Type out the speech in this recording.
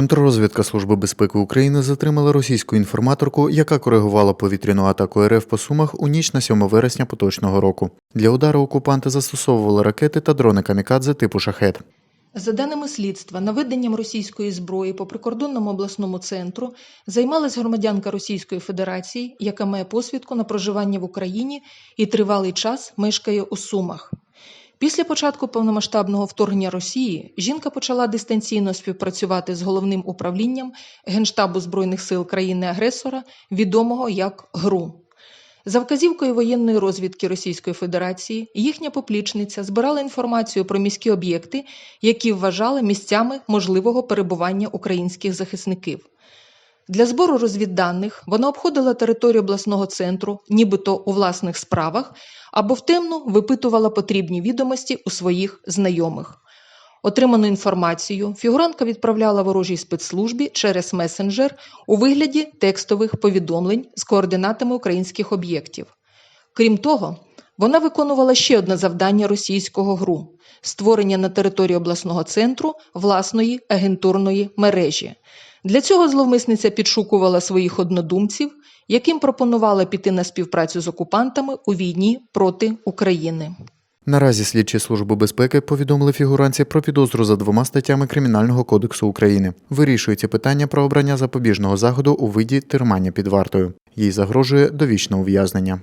Контррозвідка Служби безпеки України затримала російську інформаторку, яка коригувала повітряну атаку РФ по Сумах у ніч на 7 вересня поточного року. Для удару окупанти застосовували ракети та дрони камікадзе типу шахет. За даними слідства, наведенням російської зброї по прикордонному обласному центру займалась громадянка Російської Федерації, яка має посвідку на проживання в Україні і тривалий час мешкає у Сумах. Після початку повномасштабного вторгнення Росії жінка почала дистанційно співпрацювати з головним управлінням Генштабу Збройних сил країни-агресора, відомого як ГРУ. За вказівкою воєнної розвідки Російської Федерації їхня поплічниця збирала інформацію про міські об'єкти, які вважали місцями можливого перебування українських захисників. Для збору розвідданих вона обходила територію обласного центру, нібито у власних справах, або втемно випитувала потрібні відомості у своїх знайомих. Отриману інформацію фігурантка відправляла ворожій спецслужбі через месенджер у вигляді текстових повідомлень з координатами українських об'єктів. Крім того, вона виконувала ще одне завдання російського ГРУ створення на території обласного центру власної агентурної мережі. Для цього зловмисниця підшукувала своїх однодумців, яким пропонувала піти на співпрацю з окупантами у війні проти України. Наразі слідчі Служби безпеки повідомили фігуранці про підозру за двома статтями Кримінального кодексу України. Вирішується питання про обрання запобіжного заходу у виді тримання під вартою. Їй загрожує довічне ув'язнення.